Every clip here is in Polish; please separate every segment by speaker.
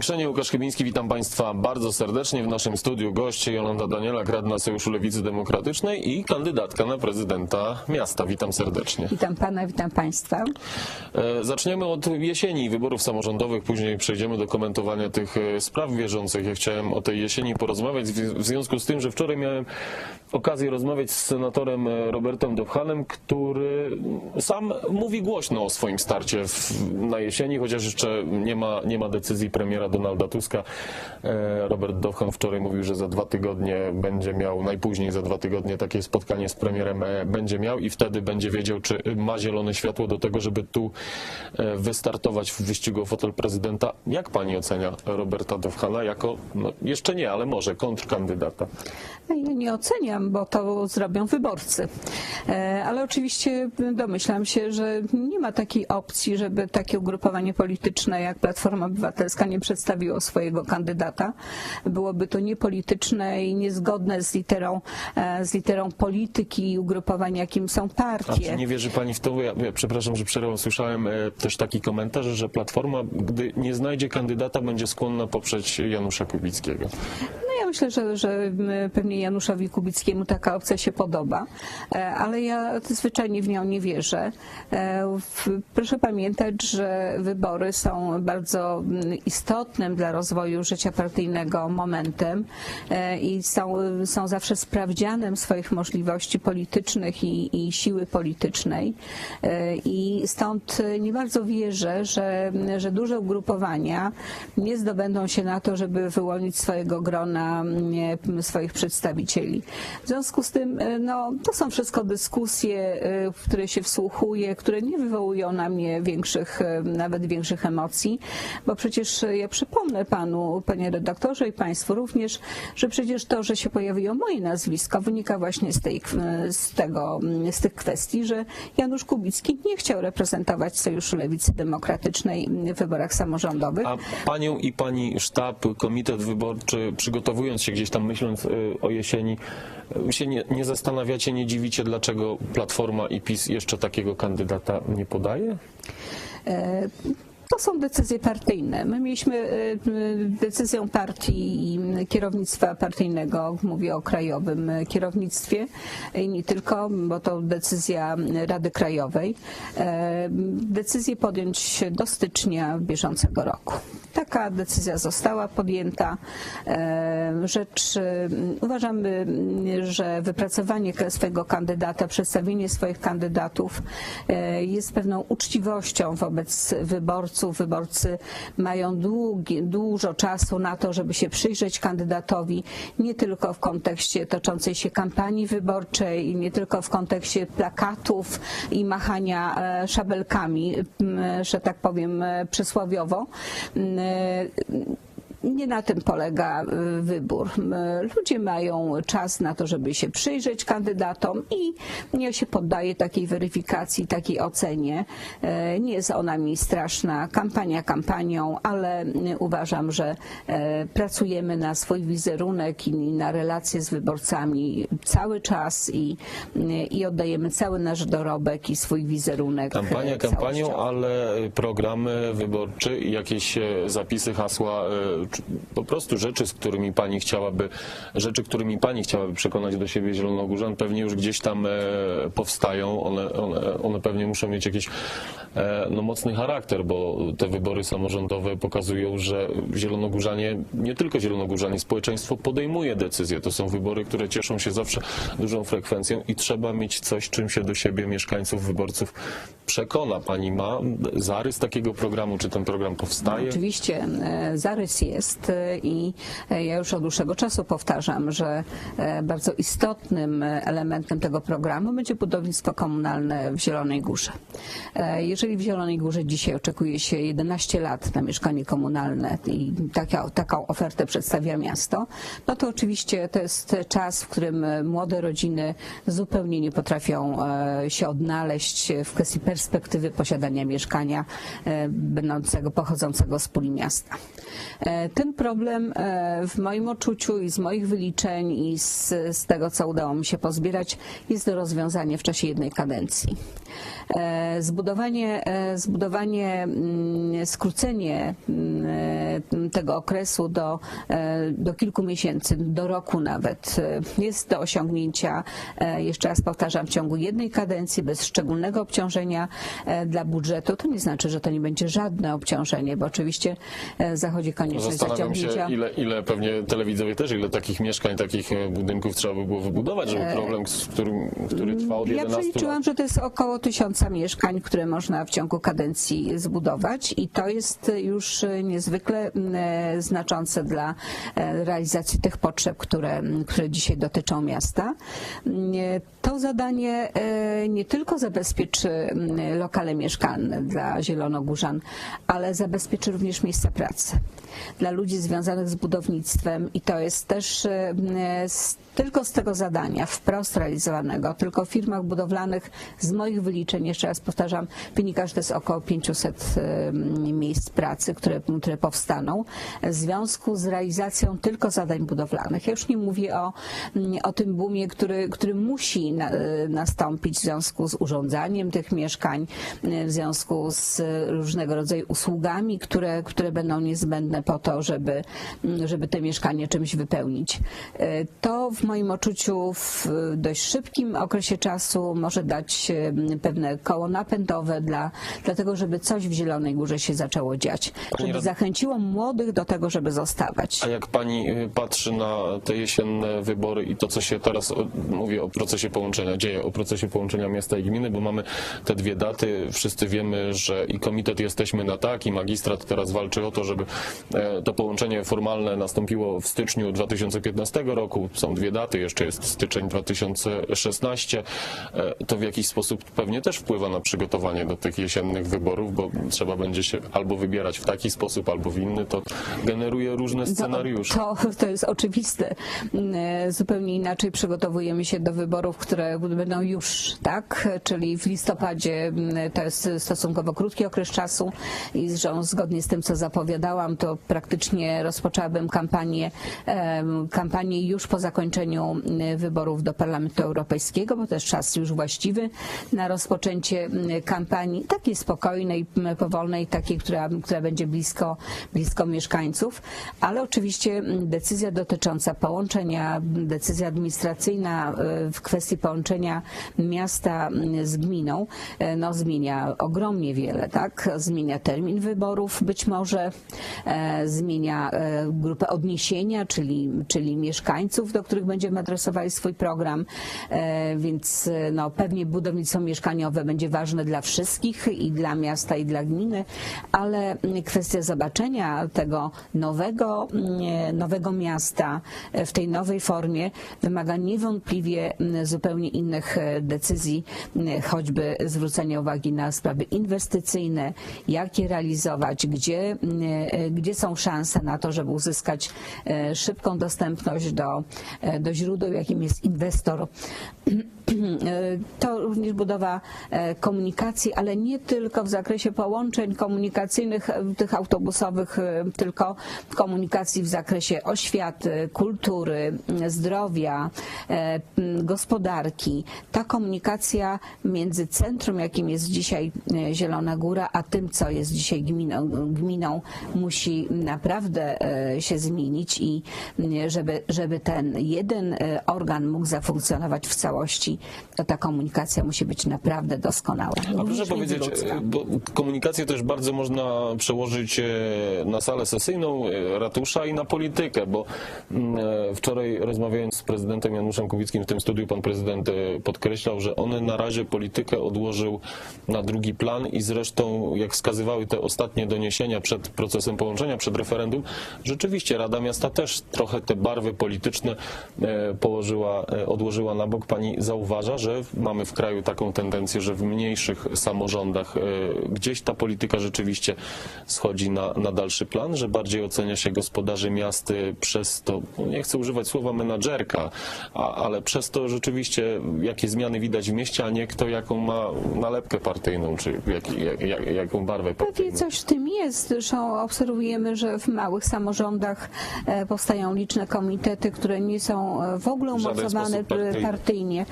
Speaker 1: Powiększenie, Łukasz Chybiński, witam Państwa bardzo serdecznie. W naszym studiu goście Jolanta Daniela, radna Sojuszu Lewicy Demokratycznej i kandydatka na prezydenta miasta. Witam serdecznie.
Speaker 2: Witam pana, witam państwa.
Speaker 1: E, Zaczniemy od jesieni wyborów samorządowych, później przejdziemy do komentowania tych e, spraw bieżących. Ja chciałem o tej jesieni porozmawiać w związku z tym, że wczoraj miałem okazję rozmawiać z senatorem e, Robertem Dobhanem, który sam mówi głośno o swoim starcie na jesieni, chociaż jeszcze nie ma, nie ma decyzji premiera Donalda Tuska. E, Robert Dobhan wczoraj mówił, że za dwa tygodnie będzie miał, najpóźniej za dwa tygodnie takie spotkanie z premierem e, będzie miał i wtedy będzie wiedział, czy ma zielone światło do tego, żeby tu e, wystartować w wyścigu o fotel prezydenta. Jak pani ocenia Roberta Dobhana jako, no jeszcze nie, ale może kontrkandydata?
Speaker 2: Ja nie oceniam, bo to zrobią wyborcy. Ale oczywiście domyślam się, że nie ma takiej opcji, żeby takie ugrupowanie polityczne jak Platforma Obywatelska nie przedstawiło swojego kandydata. Byłoby to niepolityczne i niezgodne z literą, e, z literą polityki i ugrupowania, jakim są
Speaker 1: A
Speaker 2: partie.
Speaker 1: nie wierzy pani w to? Ja, ja przepraszam, że przerwę. Słyszałem e, też taki komentarz, że Platforma, gdy nie znajdzie kandydata, będzie skłonna poprzeć Janusza Kubickiego.
Speaker 2: Myślę, że, że pewnie Januszowi Kubickiemu taka opcja się podoba, e, ale ja zwyczajnie w nią nie wierzę. E, Proszę pamiętać, że wybory są bardzo istotnym dla rozwoju życia partyjnego momentem e, i są, są zawsze sprawdzianem swoich możliwości politycznych i, i siły politycznej. I stąd nie bardzo wierzę, że, że duże ugrupowania nie zdobędą się na to, żeby wyłonić swojego grona swoich przedstawicieli. W związku z tym, e, no, to są wszystko dyskusje, e, w które się wsłuchuję, które nie wywołują na mnie większych, e, nawet większych emocji, bo przecież ja przypomnę panu, panie redaktorze i państwu również, że przecież to, że się pojawiło moje nazwisko, wynika właśnie z, tej, z, tego, z tych kwestii, że Janusz Kubicki nie chciał reprezentować Sojuszu Lewicy Demokratycznej w wyborach samorządowych.
Speaker 1: A panią i pani sztab, komitet wyborczy, przygotowując się gdzieś tam, myśląc y, o jesieni, y, się nie, nie zastanawiacie, nie dziwicie, dlaczego Platforma i PiS jeszcze takiego kandydata nie podaje?
Speaker 2: To są decyzje partyjne. My mieliśmy e, decyzją partii i kierownictwa partyjnego, mówię o krajowym kierownictwie i nie tylko, bo to decyzja Rady Krajowej, e, decyzję podjąć do stycznia bieżącego roku. Taka decyzja została podjęta. E, Rzecz, uważamy, że wypracowanie swojego kandydata, przedstawienie swoich kandydatów e, jest pewną uczciwością wobec wyborców. Wyborcy mają długi, dużo czasu na to, żeby się przyjrzeć kandydatowi, nie tylko w kontekście toczącej się kampanii wyborczej, nie tylko w kontekście plakatów i machania e, szabelkami, m, że tak powiem e, przysłowiowo. E, nie na tym polega y, wybór. Ludzie mają czas na to, żeby się przyjrzeć kandydatom i nie się poddaje takiej weryfikacji, takiej ocenie. E, Nie jest ona mi straszna. Kampania kampanią, ale uważam, że e, pracujemy na swój wizerunek i na relacje z wyborcami cały czas i, i oddajemy cały nasz dorobek i swój wizerunek.
Speaker 1: Kampania
Speaker 2: e,
Speaker 1: kampanią,
Speaker 2: całościowo.
Speaker 1: ale program wyborczy i jakieś e, zapisy, hasła, e, po prostu rzeczy, z którymi pani chciałaby, rzeczy, którymi pani chciałaby przekonać do siebie Zielonogórzan, pewnie już gdzieś tam e, powstają. One, one, one pewnie muszą mieć jakiś e, no, mocny charakter, bo te wybory samorządowe pokazują, że Zielonogórzanie, nie tylko Zielonogórzanie, społeczeństwo podejmuje decyzje. To są wybory, które cieszą się zawsze dużą frekwencją i trzeba mieć coś, czym się do siebie mieszkańców, wyborców przekona. Pani ma zarys takiego programu? Czy ten program powstaje?
Speaker 2: Oczywiście e, zarys jest e, i e, ja już od dłuższego czasu powtarzam, że e, bardzo istotnym e, elementem tego programu będzie budownictwo komunalne w Zielonej Górze. Jeżeli w Zielonej Górze dzisiaj oczekuje się 11 lat na mieszkanie komunalne i taka, taką ofertę przedstawia miasto, no to oczywiście to jest czas, w którym młode rodziny zupełnie nie potrafią się odnaleźć w kwestii perspektywy posiadania mieszkania będącego, pochodzącego z puli miasta. Ten problem e, w moim odczuciu i z moich wyliczeń i z, z tego, co udało mi się pozbierać, jest do rozwiązania w czasie jednej kadencji. E, Zbudowanie, e, zbudowanie, mm, skrócenie mm, tego okresu do, do kilku miesięcy, do roku nawet, jest do osiągnięcia, jeszcze raz powtarzam, w ciągu jednej kadencji, bez szczególnego obciążenia dla budżetu. To nie znaczy, że to nie będzie żadne obciążenie, bo oczywiście zachodzi konieczność
Speaker 1: Zastanawiam się, ile, ile pewnie telewidzowie też, ile takich mieszkań, takich e, budynków trzeba by było wybudować,
Speaker 2: E,
Speaker 1: żeby problem, z którym, który trwa od
Speaker 2: Ja
Speaker 1: 11 lat.
Speaker 2: przeliczyłam, że to jest około tysiąca mieszkań, które można w ciągu kadencji zbudować i to jest już niezwykle mm, znaczące dla e, realizacji tych potrzeb, które, które dzisiaj dotyczą miasta. To zadanie e, nie tylko zabezpieczy lokale mieszkalne dla zielonogórzan, ale zabezpieczy również miejsca pracy dla ludzi związanych z budownictwem i to jest też e, z, tylko z tego zadania wprost realizowanego, tylko w firmach budowlanych z moich wyliczeń, jeszcze raz powtarzam, wynika, że to jest około 500 e, miejsc pracy, które, które powstaną w związku z realizacją tylko zadań budowlanych. Ja już nie mówię o, o tym boomie, który, który musi na, e, nastąpić w związku z urządzaniem tych mieszkań, e, w związku z różnego rodzaju usługami, które, które będą niezbędne po to, żeby, żeby te mieszkanie czymś wypełnić. E, To w moim odczuciu w dość szybkim okresie czasu może dać e, pewne koło napędowe dla, dlatego, żeby coś w Zielonej Górze się zaczęło dziać, żeby
Speaker 1: Rad-
Speaker 2: zachęciło młodych do tego, żeby zostawać.
Speaker 1: A jak pani y, patrzy na te jesienne wybory i to, co się teraz, o, mówię o procesie połączenia, dzieje, o procesie połączenia miasta i gminy, bo mamy te dwie daty, wszyscy wiemy, że i komitet jesteśmy na tak, i magistrat teraz walczy o to, żeby e, to połączenie formalne nastąpiło w styczniu 2015 roku. Są dwie daty, jeszcze jest styczeń 2016. E, To w jakiś sposób pewnie też wpływa na przygotowanie do tych jesiennych wyborów, bo trzeba będzie się albo wybierać w taki sposób, albo w inny. To generuje różne scenariusze.
Speaker 2: To, to jest oczywiste. Mm, Zupełnie inaczej przygotowujemy się do wyborów, które będą już, tak? Czyli w listopadzie mm, to jest stosunkowo krótki okres czasu i że zgodnie z tym, co zapowiadałam, to praktycznie rozpoczęłabym kampanię, kampanię już po zakończeniu mm, wyborów do Parlamentu Europejskiego, bo jest czas już właściwy na rozpoczęcie mm, kampanii takiej spokojnej, powolnej, takiej, która, która będzie blisko, blisko mieszkańców, ale oczywiście decyzja dotycząca połączenia, decyzja administracyjna y, w kwestii połączenia miasta z gminą, no zmienia ogromnie wiele, tak? Zmienia termin wyborów być może, e, zmienia e, grupę odniesienia, czyli, czyli mieszkańców, do których będziemy adresowali swój program, e, więc e, no, pewnie budownictwo mieszkaniowe będzie ważne dla wszystkich i dla miasta i dla gminy, ale kwestia zobaczenia tego nowego, nowego miasta w tej nowej formie wymaga niewątpliwie zupełnie innych decyzji, choćby zwrócenia uwagi na sprawy inwestycyjne, jak je realizować, gdzie, gdzie są szanse na to, żeby uzyskać e, szybką dostępność do, e, do źródeł, jakim jest inwestor. To również budowa e, komunikacji, ale nie tylko w zakresie połączeń komunikacyjnych, e, tych autobusowych, e, tylko komunikacji w zakresie oświaty, kultury, zdrowia, e, gospodarki. Ta komunikacja między centrum, jakim jest dzisiaj e, Zielona Góra, a tym, co jest dzisiaj gminą, gminą musi naprawdę e, się zmienić i m, żeby, żeby ten jeden e, organ mógł zafunkcjonować w całości, to ta komunikacja musi być naprawdę doskonała.
Speaker 1: A proszę powiedzieć, e, bo komunikację też bardzo można przełożyć na salę sesyjną ratusza i na politykę, bo mm, wczoraj rozmawiając z prezydentem Januszem Kubickim w tym studiu, pan prezydent podkreślał, że on na razie politykę odłożył na drugi plan i zresztą, jak wskazywały te ostatnie doniesienia przed procesem połączenia, przed referendum, rzeczywiście Rada Miasta też trochę te barwy polityczne e, położyła, e, odłożyła na bok. Pani zauważa, że mamy w kraju taką tendencję, że w mniejszych samorządach e, gdzieś ta polityka rzeczywiście schodzi na, na dalszy plan, że bardziej ocenia się gospodarzy miast przez to, no nie chcę używać słowa menadżerka, a, ale przez to rzeczywiście jakie zmiany widać w mieście, a nie kto jaką ma nalepkę partyjną, czy jak, jak, jak, jaką barwę
Speaker 2: Pewnie
Speaker 1: partyjną.
Speaker 2: coś w tym jest. Zresztą obserwujemy, że w małych samorządach e, powstają liczne komitety, które nie są e, w ogóle umocowane partyjnie.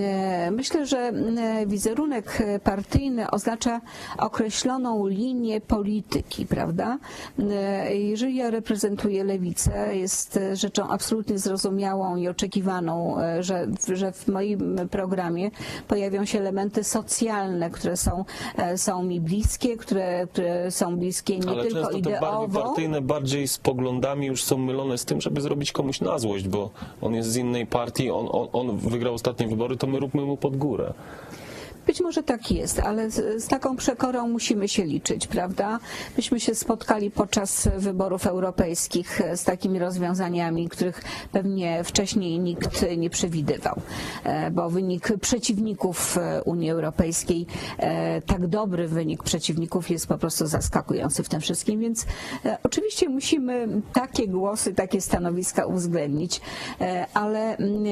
Speaker 2: E, Myślę, że e, wizerunek partyjny oznacza określoną linię polityki, prawda? E, Jeżeli ja reprezentuję lewicę, jest rzeczą absolutnie zrozumiałą i oczekiwaną, że, że w moim programie pojawią się elementy socjalne, które są, są mi bliskie, które, które są bliskie nie
Speaker 1: Ale
Speaker 2: tylko ideowo.
Speaker 1: Partyjne bardziej z poglądami już są mylone z tym, żeby zrobić komuś na złość, bo on jest z innej partii, on, on, on wygrał ostatnie wybory, to my róbmy mu pod górę.
Speaker 2: Być może tak jest, ale z, z taką przekorą musimy się liczyć, prawda? Myśmy się spotkali podczas wyborów europejskich z takimi rozwiązaniami, których pewnie wcześniej nikt nie przewidywał, E, bo wynik przeciwników e, Unii Europejskiej, e, tak dobry wynik przeciwników jest po prostu zaskakujący w tym wszystkim, więc oczywiście musimy takie głosy, takie stanowiska uwzględnić, ale mm,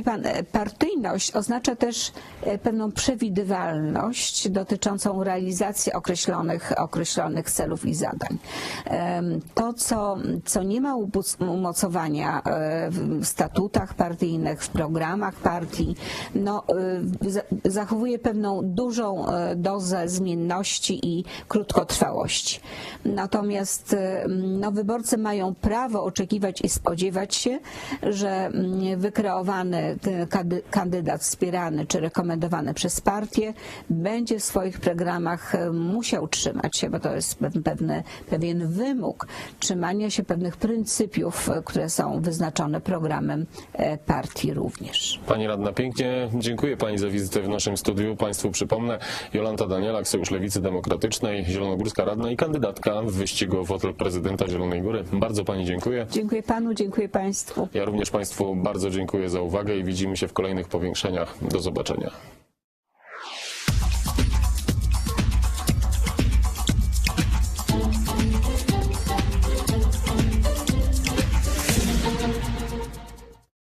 Speaker 2: Pan, e, partyjność oznacza też e, pewną przewidywalność dotyczącą realizacji określonych, określonych celów i zadań. To, co, co nie ma umocowania e, w statutach partyjnych, w programach partii, no, za- zachowuje pewną dużą dozę zmienności i krótkotrwałości. Natomiast no, wyborcy mają prawo oczekiwać i spodziewać się, że mm, wykreowany kandydat wspierany czy rekomendowany przez partię będzie w swoich programach e, musiał trzymać się, bo to jest pe- pewny, pewien wymóg trzymania się pewnych pryncypiów, e, które są wyznaczone programem e, partii również.
Speaker 1: Pani radna, pięknie dziękuję Pani za wizytę w naszym studiu. Państwu przypomnę, Jolanta Danielak, Sojusz Lewicy Demokratycznej, Zielonogórska Radna i kandydatka w wyścigu o fotel prezydenta Zielonej Góry. Bardzo Pani dziękuję.
Speaker 2: Dziękuję panu, dziękuję państwu.
Speaker 1: Ja również Państwu bardzo dziękuję za uwagę i widzimy się w kolejnych powiększeniach. Do zobaczenia.